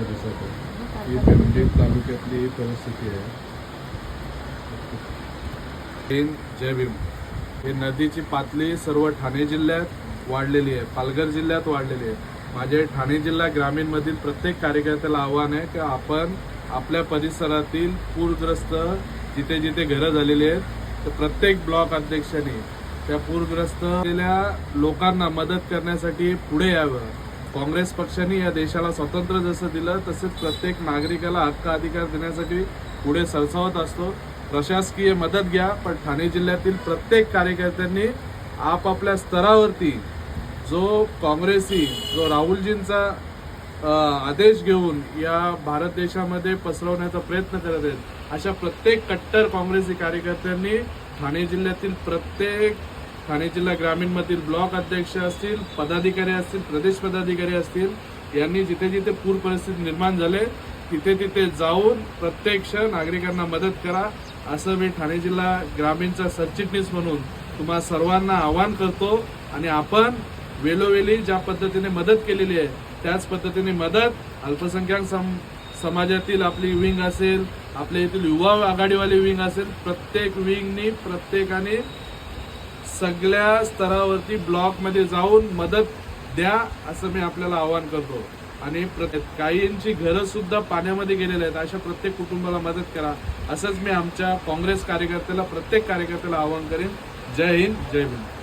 पाण्यामध्ये दिसत आहे. ही पेमडी तालुक्यातली ही परिस्थिती आहे. जय भीम. ही नदीची पातळी सर्व ठाणे जिल्ह्यात वाढलेली आहे. पालघर जिल्ह्यात वाढलेली आहे. माझे ठाणे जिल्हा ग्रामीणमधील प्रत्येक कार्यकर्त्याला आव्हान आहे की आपण आपल्या परिसरातील पूरग्रस्त जिथे जिथे घरं झालेली आहेत तर प्रत्येक ब्लॉक अध्यक्षांनी त्या पूरग्रस्त झालेल्या लोकांना मदत करण्यासाठी पुढे यावं. काँग्रेस पक्षाने या देशाला स्वातंत्र्य जसं दिलं तसेच प्रत्येक नागरिकाला हक्क अधिकार देण्यासाठी पुढे सरसावत असतो. प्रशासकीय मदत घ्या पण ठाणे जिल्ह्यातील प्रत्येक कार्यकर्त्यांनी आपापल्या स्तरावरती जो काँग्रेसी जो राहुलजींचा आदेश घेऊन या भारत देशामध्ये पसरवण्याचा प्रयत्न करत आहेत अशा प्रत्येक कट्टर काँग्रेसी कार्यकर्त्यांनी ठाणे जिल्ह्यातील प्रत्येक ठाणे जिल्हा ग्रामीणमधील ब्लॉक अध्यक्ष असतील पदाधिकारी असतील प्रदेश पदाधिकारी असतील यांनी जिथे जिथे पूर परिस्थिती निर्माण झाले तिथे तिथे जाऊन प्रत्यक्ष नागरिकांना मदत करा असं मी ठाणे जिल्हा ग्रामीणचा सरचिटणीस म्हणून तुम्हा सर्वांना आवाहन करतो. आणि आपण वेळोवेळी ज्या पद्धतीने मदत केलेली आहे त्याच पद्धतीने मदत अल्पसंख्याक सम समाजातील आपली विंग असेल आपल्या येथील युवा आघाडीवाली विंग असेल प्रत्येक विंगनी प्रत्येकाने सगळ्या स्तरावरती ब्लॉकमध्ये जाऊन मदत द्या असं मी आपल्याला आवाहन करतो. आणि काहींची घरं सुद्धा पाण्यामध्ये गेलेली आहेत. अशा प्रत्येक कुटुंबाला मदत करा. असंच मी आमच्या काँग्रेस कार्यकर्त्याला प्रत्येक कार्यकर्त्याला आवाहन करेन. जय हिंद जय हिंद